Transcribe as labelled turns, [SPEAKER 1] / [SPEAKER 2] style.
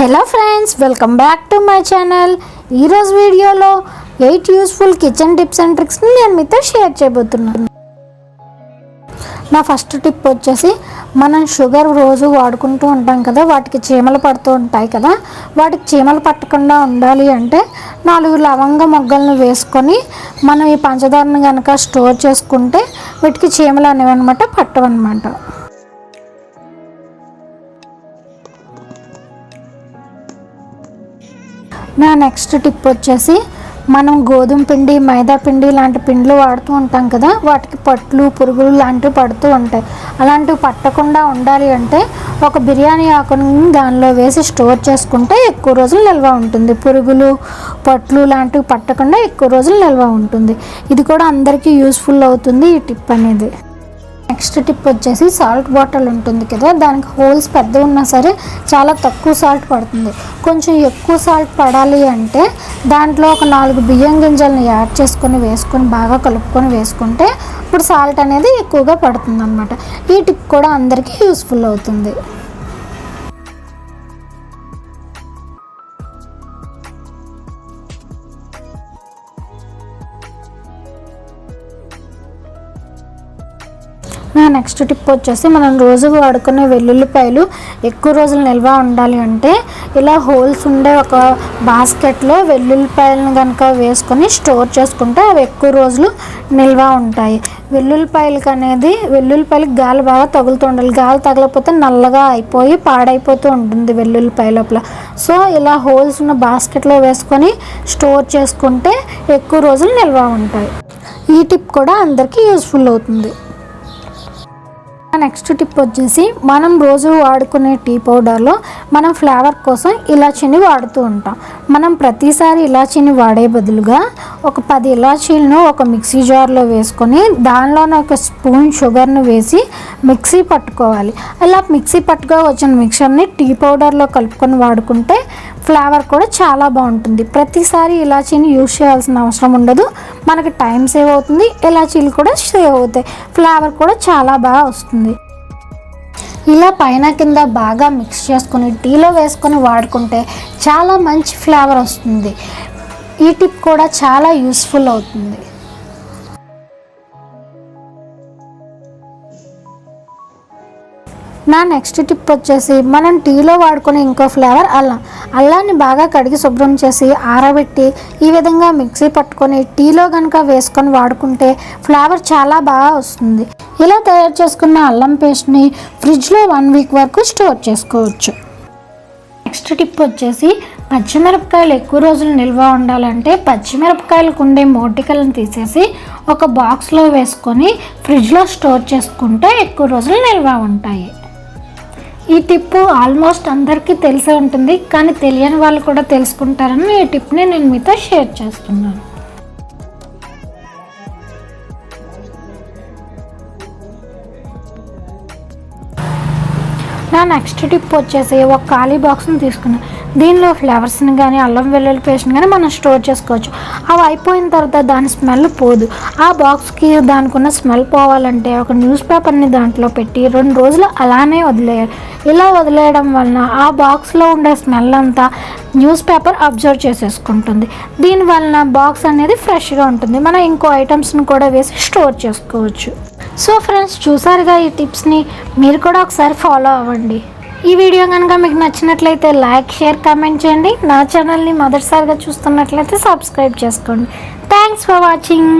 [SPEAKER 1] Hello friends welcome back to my channel. ఈరోజు వీడియోలో eight useful kitchen tips and ట్రిక్స్ని నేను మీతో షేర్ చేయబోతున్నాను. నా ఫస్ట్ టిప్ వచ్చేసి మనం షుగర్ రోజు వాడుకుంటూ ఉంటాం కదా వాటికి చీమలు పడుతూ ఉంటాయి కదా వాటికి చీమలు పట్టకుండా ఉండాలి అంటే నాలుగు లవంగ మొగ్గలను వేసుకొని మనం ఈ పంచదారను కనుక స్టోర్ చేసుకుంటే వీటికి చీమలు అనేవి అనమాట పట్టవన్నమాట. నా నెక్స్ట్ టిప్ వచ్చేసి మనం గోధుమ పిండి మైదా పిండి లాంటి పిండిలు వాడుతూ ఉంటాం కదా వాటికి పట్లు పురుగులు లాంటివి పడుతూ ఉంటాయి. అలాంటివి పట్టకుండా ఉండాలి అంటే ఒక బిర్యానీ ఆకుని దానిలో వేసి స్టోర్ చేసుకుంటే ఎక్కువ రోజులు నిల్వ ఉంటుంది. పురుగులు పట్లు లాంటివి పట్టకుండా ఎక్కువ రోజులు నిల్వ ఉంటుంది. ఇది కూడా అందరికీ యూస్ఫుల్ అవుతుంది ఈ టిప్ అనేది. నెక్స్ట్ టిప్ వచ్చేసి సాల్ట్ బాటిల్ ఉంటుంది కదా దానికి హోల్స్ పెద్ద ఉన్నా సరే చాలా తక్కువ సాల్ట్ పడుతుంది. కొంచెం ఎక్కువ సాల్ట్ పడాలి అంటే దాంట్లో ఒక నాలుగు బియ్యం గింజలను యాడ్ చేసుకొని వేసుకొని బాగా కలుపుకొని వేసుకుంటే ఇప్పుడు సాల్ట్ అనేది ఎక్కువగా పడుతుంది అనమాట ఈ టిప్ కూడా అందరికీ యూస్ఫుల్ అవుతుంది. నా నెక్స్ట్ టిప్ వచ్చేసి మనం రోజు వాడుకునే వెల్లుల్లిపాయలు ఎక్కువ రోజులు నిల్వ ఉండాలి అంటే ఇలా హోల్స్ ఉండే ఒక బాస్కెట్లో వెల్లుల్లిపాయలను కనుక వేసుకొని స్టోర్ చేసుకుంటే అవి ఎక్కువ రోజులు నిల్వ ఉంటాయి. వెల్లుల్లిపాయలకి అనేది వెల్లుల్లిపాయలకు గాలి బాగా తగులుతూ ఉండాలి. గాలి తగలకపోతే నల్లగా అయిపోయి పాడైపోతూ ఉంటుంది వెల్లుల్లిపాయ లోపల. సో ఇలా హోల్స్ ఉన్న బాస్కెట్లో వేసుకొని స్టోర్ చేసుకుంటే ఎక్కువ రోజులు నిల్వ ఉంటాయి. ఈ టిప్ కూడా అందరికీ యూస్ఫుల్ అవుతుంది. నెక్స్ట్ టిప్ వచ్చేసి మనం రోజు వాడుకునే టీ పౌడర్లో మనం ఫ్లేవర్ కోసం ఇలాచీని వాడుతూ ఉంటాం. మనం ప్రతిసారి ఇలాచీని వాడే బదులుగా ఒక పది ఇలాచీలను ఒక మిక్సీ జార్లో వేసుకొని దానిలోనే ఒక స్పూన్ షుగర్ను వేసి మిక్సీ పట్టుకోవాలి. అలా మిక్సీ పట్టుకో వచ్చిన మిక్సర్ని టీ పౌడర్లో కలుపుకొని వాడుకుంటే ఫ్లేవర్ కూడా చాలా బాగుంటుంది. ప్రతిసారి ఇలాచీని యూజ్ చేయాల్సిన అవసరం ఉండదు. మనకి టైం సేవ్ అవుతుంది ఇలాచీలు కూడా సేవ్ అవుతాయి. ఫ్లేవర్ కూడా చాలా బాగా వస్తుంది. ఇలా పైన కింద బాగా మిక్స్ చేసుకొని టీలో వేసుకొని వాడుకుంటే చాలా మంచి ఫ్లేవర్ వస్తుంది. ఈ టిప్ కూడా చాలా యూస్ఫుల్ అవుతుంది. నా నెక్స్ట్ టిప్ వచ్చేసి మనం టీలో వాడుకునే ఇంకో ఫ్లేవర్ అల్లం. అల్లాన్ని బాగా కడిగి శుభ్రం చేసి ఆరబెట్టి ఈ విధంగా మిక్సీ పట్టుకొని టీలో కనుక వేసుకొని వాడుకుంటే ఫ్లేవర్ చాలా బాగా వస్తుంది. ఇలా తయారు చేసుకున్న అల్లం పేస్ట్ని ఫ్రిడ్జ్లో వన్ వీక్ వరకు స్టోర్ చేసుకోవచ్చు. నెక్స్ట్ టిప్ వచ్చేసి పచ్చిమిరపకాయలు ఎక్కువ రోజులు నిల్వ ఉండాలంటే పచ్చిమిరపకాయలకు ఉండే మోటికలను తీసేసి ఒక బాక్స్లో వేసుకొని ఫ్రిడ్జ్లో స్టోర్ చేసుకుంటే ఎక్కువ రోజులు నిల్వ ఉంటాయి. ఈ టిప్పు ఆల్మోస్ట్ అందరికీ తెలిసే ఉంటుంది కానీ తెలియని వాళ్ళు కూడా తెలుసుకుంటారని ఈ టిప్ని నేను మీతో షేర్ చేస్తున్నాను. నా నెక్స్ట్ టిప్ వచ్చేసి ఒక ఖాళీ బాక్స్ని తీసుకున్నాను దీనిలో ఫ్లేవర్స్ని కానీ అల్లం వెల్లుల్లి పేస్ట్ని కానీ మనం స్టోర్ చేసుకోవచ్చు. అవి అయిపోయిన తర్వాత దాని స్మెల్ పోదు. ఆ బాక్స్కి దానికి ఉన్న స్మెల్ పోవాలంటే ఒక న్యూస్ పేపర్ని దాంట్లో పెట్టి రెండు రోజులు అలానే వదిలేయాలి. ఇలా వదిలేయడం వలన ఆ బాక్స్లో ఉండే స్మెల్ అంతా న్యూస్ పేపర్ అబ్జర్వ్ చేసేసుకుంటుంది. దీని వలన బాక్స్ అనేది ఫ్రెష్గా ఉంటుంది. మనం ఇంకో ఐటమ్స్ని కూడా వేసి స్టోర్ చేసుకోవచ్చు. సో ఫ్రెండ్స్ చూసారుగా ఈ టిప్స్ని? మీరు కూడా ఒకసారి ఫాలో అవ్వండి. ఈ వీడియో కనుక మీకు నచ్చినట్లయితే లైక్ షేర్ కామెంట్ చేయండి. నా ఛానల్ని మొదటిసారిగా చూస్తున్నట్లయితే సబ్స్క్రైబ్ చేసుకోండి. Thanks for watching